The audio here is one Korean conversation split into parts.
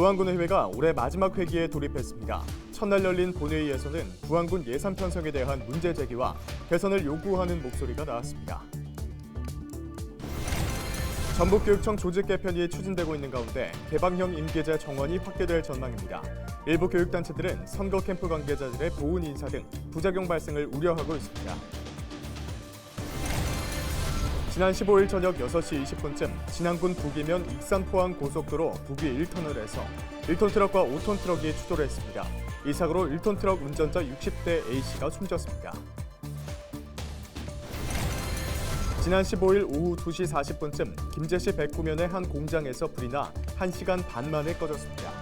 부안군 의회가 올해 마지막 회기에 돌입했습니다. 첫날 열린 본회의에서는 부안군 예산 편성에 대한 문제 제기와 개선을 요구하는 목소리가 나왔습니다. 전북교육청 조직 개편이 추진되고 있는 가운데 개방형 임기제 정원이 확대될 전망입니다. 일부 교육단체들은 선거 캠프 관계자들의 보훈 인사 등 부작용 발생을 우려하고 있습니다. 지난 15일 저녁 6시 20분쯤 진안군 북이면 익산 포항 고속도로 북위 1터널에서 1톤 트럭과 5톤 트럭이 추돌 했습니다. 이 사고로 1톤 트럭 운전자 60대 A씨가 숨졌습니다. 지난 15일 오후 2시 40분쯤 김제시 백구면의 한 공장에서 불이 나 1시간 반 만에 꺼졌습니다.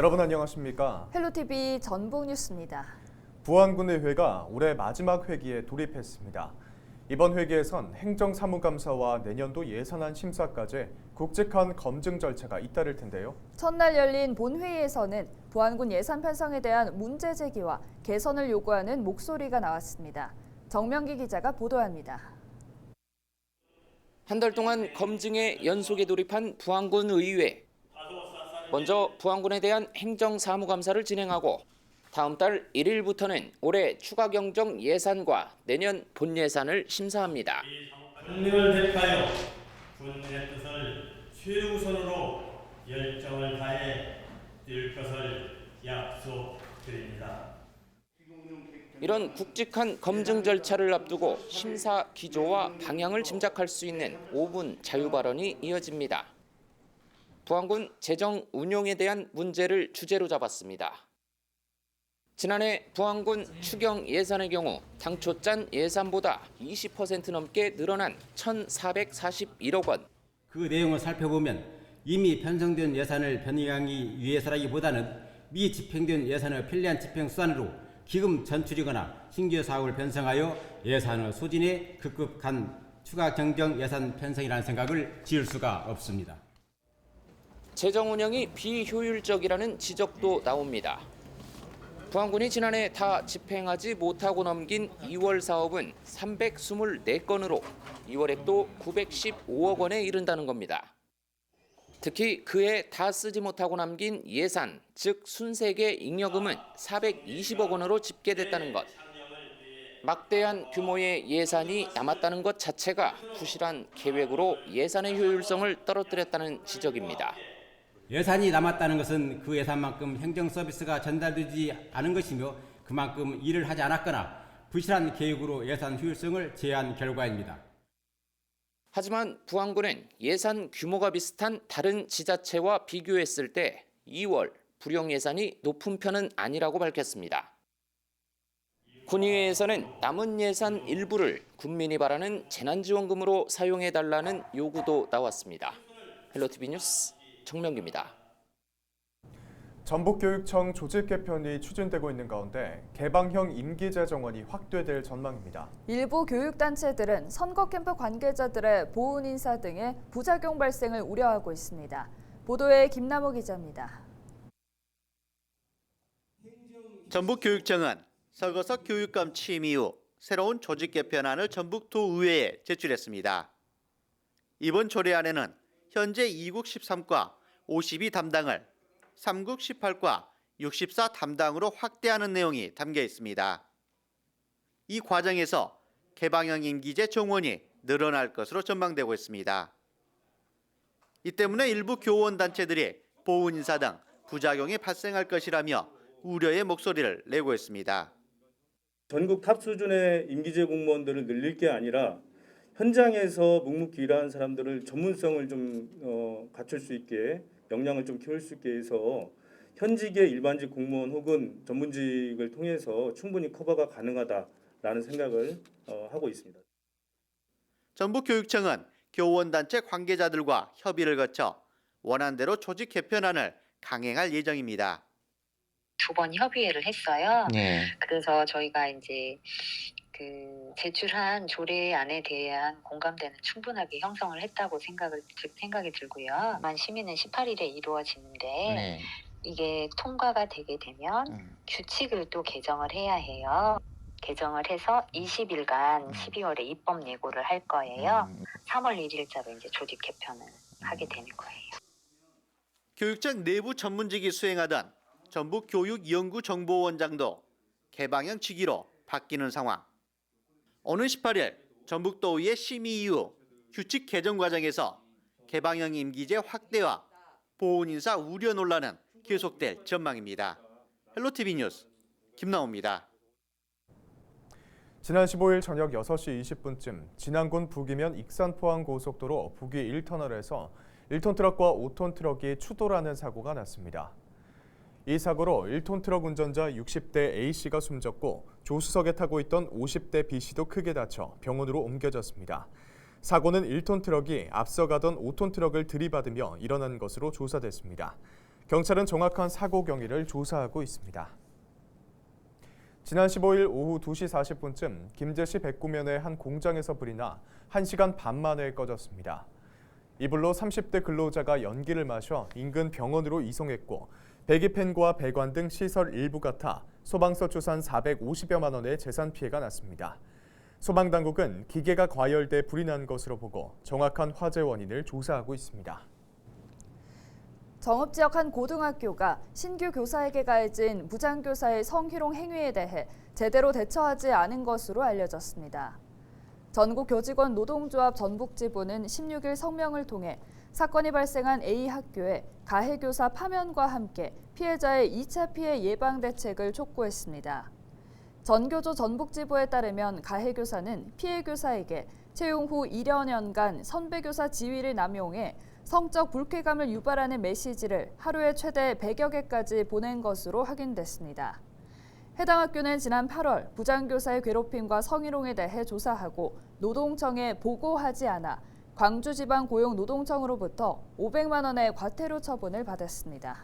여러분 안녕하십니까? 헬로티비 전북 뉴스입니다. 부안군의 회가 올해 마지막 회기에 돌입했습니다. 이번 회기에선 행정사무감사와 내년도 예산안 심사까지 굵직한 검증 절차가 잇따를 텐데요. 첫날 열린 본회의에서는 부안군 예산 편성에 대한 문제 제기와 개선을 요구하는 목소리가 나왔습니다. 정명기 기자가 보도합니다. 한 달 동안 검증에 연속에 돌입한 부안군 의회. 먼저 부안군에 대한 행정사무감사를 진행하고 다음 달 1일부터는 올해 추가 경정 예산과 내년 본 예산을 심사합니다. 국민을 대표하여 군의 뜻을 최우선으로 열정을 다해 뛸 것을 약속드립니다. 이런 굵직한 검증 절차를 앞두고 심사 기조와 방향을 짐작할 수 있는 5분 자유 발언이 이어집니다. 부안군 재정 운용에 대한 문제를 주제로 잡았습니다. 지난해 부안군 추경 예산의 경우 당초 짠 예산보다 20% 넘게 늘어난 1,441억 원. 그 내용을 살펴보면 이미 편성된 예산을 변경하기 위해서라기보다는 미집행된 예산의 편리한 집행 수단으로 기금 전출이거나 신규 사업을 편성하여 예산의 소진에 급급한 추가 경정 예산 편성이라는 생각을 지을 수가 없습니다. 재정 운영이 비효율적이라는 지적도 나옵니다. 부안군이 지난해 다 집행하지 못하고 넘긴 2월 사업은 324건으로 2월액도 915억 원에 이른다는 겁니다. 특히 그해 다 쓰지 못하고 남긴 예산, 즉 순세계 잉여금은 420억 원으로 집계됐다는 것. 막대한 규모의 예산이 남았다는 것 자체가 부실한 계획으로 예산의 효율성을 떨어뜨렸다는 지적입니다. 예산이 남았다는 것은 그 예산만큼 행정 서비스가 전달되지 않은 것이며 그만큼 일을 하지 않았거나 부실한 계획으로 예산 효율성을 제한 결과입니다. 하지만 부안군은 예산 규모가 비슷한 다른 지자체와 비교했을 때 2월 불용 예산이 높은 편은 아니라고 밝혔습니다. 군의회에서는 남은 예산 일부를 군민이 바라는 재난지원금으로 사용해 달라는 요구도 나왔습니다. 헬로티비 뉴스 정명기입니다. 전북교육청 조직 개편이 추진되고 있는 가운데 개방형 임기제 정원이 확대될 전망입니다. 일부 교육단체들은 선거 캠프 관계자들의 보훈 인사 등의 부작용 발생을 우려하고 있습니다. 보도에 김남호 기자입니다. 전북교육청은 서거석 교육감 취임 이후 새로운 조직 개편안을 전북도의회에 제출했습니다. 이번 조례안에는 현재 2국 13과 52 담당을 3국 18과 64 담당으로 확대하는 내용이 담겨 있습니다. 이 과정에서 개방형 임기제 정원이 늘어날 것으로 전망되고 있습니다. 이 때문에 일부 교원 단체들이 보훈 인사 등 부작용이 발생할 것이라며 우려의 목소리를 내고 있습니다. 전국 탑 수준의 임기제 공무원들을 늘릴 게 아니라 현장에서 묵묵기일하는 사람들을 전문성을 좀 어, 갖출 수 있게 역량을 좀 키울 수 있게 해서 현직의 일반직 공무원 혹은 전문직을 통해서 충분히 커버가 가능하다라는 생각을 어, 하고 있습니다. 전북교육청은 교원단체 관계자들과 협의를 거쳐 원안대로 조직 개편안을 강행할 예정입니다. 두 번 협의회를 했어요. 그래서 저희가 이제 그그 제출한 조례 안에 대한 공감대는 충분하게 형성을 했다고 생각을 들- 생각이 들고요. 만 심의는 18일에 이루어지는데 네. 이게 통과가 되게 되면 음. 규칙을 또 개정을 해야 해요. 개정을 해서 20일간 음. 12월에 입법 예고를 할 거예요. 음. 3월 1일자로 이제 조직 개편을 하게 되는 거예요. 교육청 내부 전문직이 수행하던 전북 교육연구정보원장도 개방형 직위로 바뀌는 상황. 오는 18일 전북도의회 심의 이후 규칙 개정 과정에서 개방형 임기제 확대와 보훈 인사 우려 논란은 계속될 전망입니다. 헬로티비 뉴스 김나옵니다. 지난 15일 저녁 6시 20분쯤 진안군 북이면 익산 포항 고속도로 북위 1터널에서 1톤 트럭과 5톤 트럭이 추돌하는 사고가 났습니다. 이 사고로 1톤 트럭 운전자 60대 A씨가 숨졌고 조수석에 타고 있던 50대 B씨도 크게 다쳐 병원으로 옮겨졌습니다. 사고는 1톤 트럭이 앞서가던 5톤 트럭을 들이받으며 일어난 것으로 조사됐습니다. 경찰은 정확한 사고 경위를 조사하고 있습니다. 지난 15일 오후 2시 40분쯤 김제시 백구면의 한 공장에서 불이 나 1시간 반 만에 꺼졌습니다. 이불로 30대 근로자가 연기를 마셔 인근 병원으로 이송했고 배기팬과 배관 등 시설 일부가 타 소방서 추산 450여만 원의 재산 피해가 났습니다. 소방당국은 기계가 과열돼 불이 난 것으로 보고 정확한 화재 원인을 조사하고 있습니다. 정읍 지역 한 고등학교가 신규 교사에게 가해진 부장교사의 성희롱 행위에 대해 제대로 대처하지 않은 것으로 알려졌습니다. 전국교직원 노동조합 전북지부는 16일 성명을 통해 사건이 발생한 A 학교에 가해교사 파면과 함께 피해자의 2차 피해 예방 대책을 촉구했습니다. 전교조 전북지부에 따르면 가해교사는 피해교사에게 채용 후 1여 년간 선배교사 지위를 남용해 성적 불쾌감을 유발하는 메시지를 하루에 최대 100여 개까지 보낸 것으로 확인됐습니다. 해당 학교는 지난 8월 부장교사의 괴롭힘과 성희롱에 대해 조사하고 노동청에 보고하지 않아 광주지방고용노동청으로부터 500만 원의 과태료 처분을 받았습니다.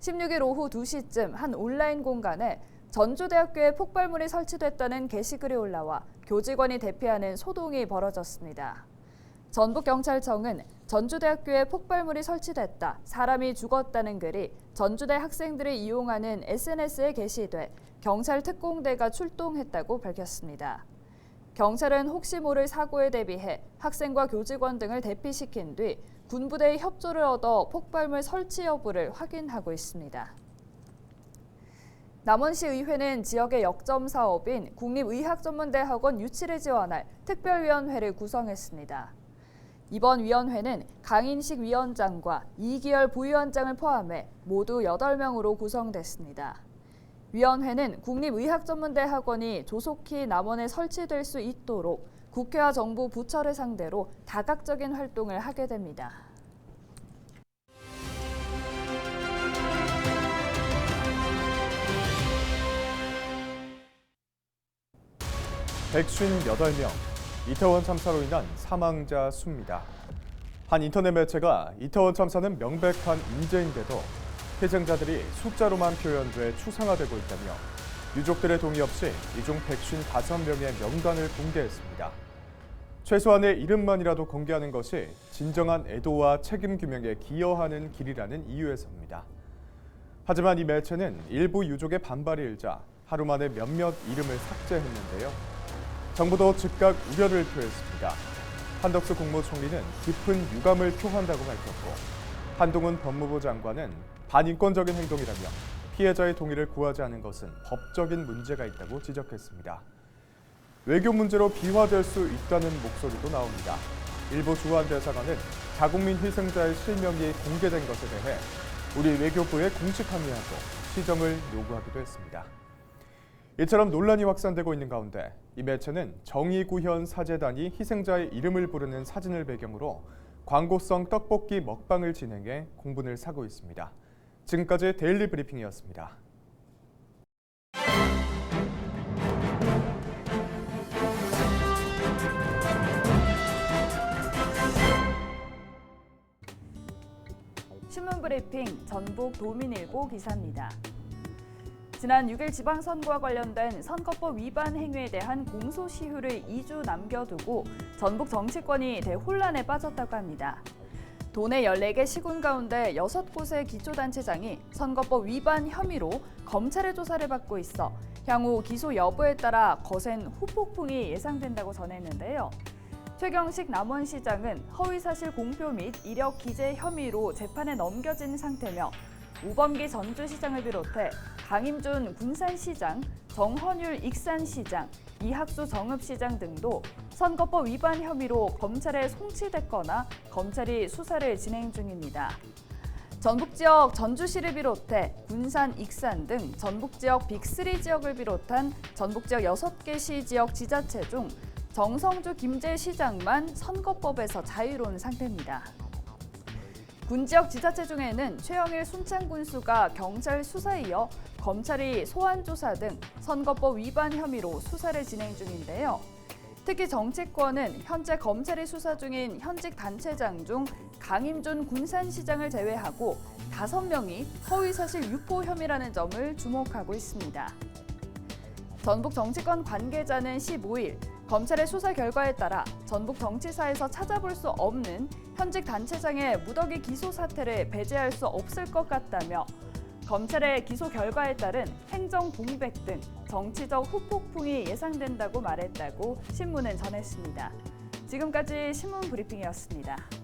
16일 오후 2시쯤 한 온라인 공간에 전주대학교에 폭발물이 설치됐다는 게시글이 올라와 교직원이 대피하는 소동이 벌어졌습니다. 전북경찰청은 전주대학교에 폭발물이 설치됐다, 사람이 죽었다는 글이 전주대 학생들이 이용하는 SNS에 게시돼 경찰 특공대가 출동했다고 밝혔습니다. 경찰은 혹시 모를 사고에 대비해 학생과 교직원 등을 대피시킨 뒤 군부대의 협조를 얻어 폭발물 설치 여부를 확인하고 있습니다. 남원시 의회는 지역의 역점 사업인 국립의학전문대학원 유치를 지원할 특별위원회를 구성했습니다. 이번 위원회는 강인식 위원장과 이기열 부위원장을 포함해 모두 8명으로 구성됐습니다. 위원회는 국립의학전문대학원이 조속히 남원에 설치될 수 있도록 국회와 정부 부처를 상대로 다각적인 활동을 하게 됩니다. 백쉰여덟 명 이태원 참사로 인한 사망자 수입니다. 한 인터넷 매체가 이태원 참사는 명백한 인재인데도 희생자들이 숫자로만 표현돼 추상화되고 있다며 유족들의 동의 없이 이중 155명의 명단을 공개했습니다. 최소한의 이름만이라도 공개하는 것이 진정한 애도와 책임 규명에 기여하는 길이라는 이유에서입니다. 하지만 이 매체는 일부 유족의 반발이 일자 하루 만에 몇몇 이름을 삭제했는데요. 정부도 즉각 우려를 표했습니다. 한덕수 국무총리는 깊은 유감을 표한다고 밝혔고 한동훈 법무부 장관은 반인권적인 행동이라며 피해자의 동의를 구하지 않은 것은 법적인 문제가 있다고 지적했습니다. 외교 문제로 비화될 수 있다는 목소리도 나옵니다. 일부 주한 대사관은 자국민 희생자의 실명이 공개된 것에 대해 우리 외교부에 공식 합의하고 시정을 요구하기도 했습니다. 이처럼 논란이 확산되고 있는 가운데 이 매체는 정의구현 사재단이 희생자의 이름을 부르는 사진을 배경으로 광고성 떡볶이 먹방을 진행해 공분을 사고 있습니다. 지금까지 데일리 브리핑이었습니다. 신문 브리핑 전북 도민일보 기사입니다. 지난 6일 지방선거와 관련된 선거법 위반 행위에 대한 공소시효를 2주 남겨두고 전북 정치권이 대혼란에 빠졌다고 합니다. 도내 14개 시군 가운데 6곳의 기초단체장이 선거법 위반 혐의로 검찰의 조사를 받고 있어 향후 기소 여부에 따라 거센 후폭풍이 예상된다고 전했는데요. 최경식 남원시장은 허위사실 공표 및 이력 기재 혐의로 재판에 넘겨진 상태며 우범기 전주시장을 비롯해 강임준 군산시장, 정헌율 익산시장, 이학수 정읍시장 등도 선거법 위반 혐의로 검찰에 송치됐거나 검찰이 수사를 진행 중입니다. 전북 지역 전주시를 비롯해 군산, 익산 등 전북 지역 빅3 지역을 비롯한 전북 지역 6개 시 지역 지자체 중 정성주 김제 시장만 선거법에서 자유로운 상태입니다. 군 지역 지자체 중에는 최영일 순창 군수가 경찰 수사에 이어 검찰이 소환 조사 등 선거법 위반 혐의로 수사를 진행 중인데요. 특히 정치권은 현재 검찰이 수사 중인 현직 단체장 중 강임준 군산시장을 제외하고 다섯 명이 허위사실 유포 혐의라는 점을 주목하고 있습니다. 전북 정치권 관계자는 15일 검찰의 수사 결과에 따라 전북 정치사에서 찾아볼 수 없는 현직 단체장의 무더기 기소 사태를 배제할 수 없을 것 같다며 검찰의 기소 결과에 따른 행정 공백 등 정치적 후폭풍이 예상된다고 말했다고 신문은 전했습니다. 지금까지 신문 브리핑이었습니다.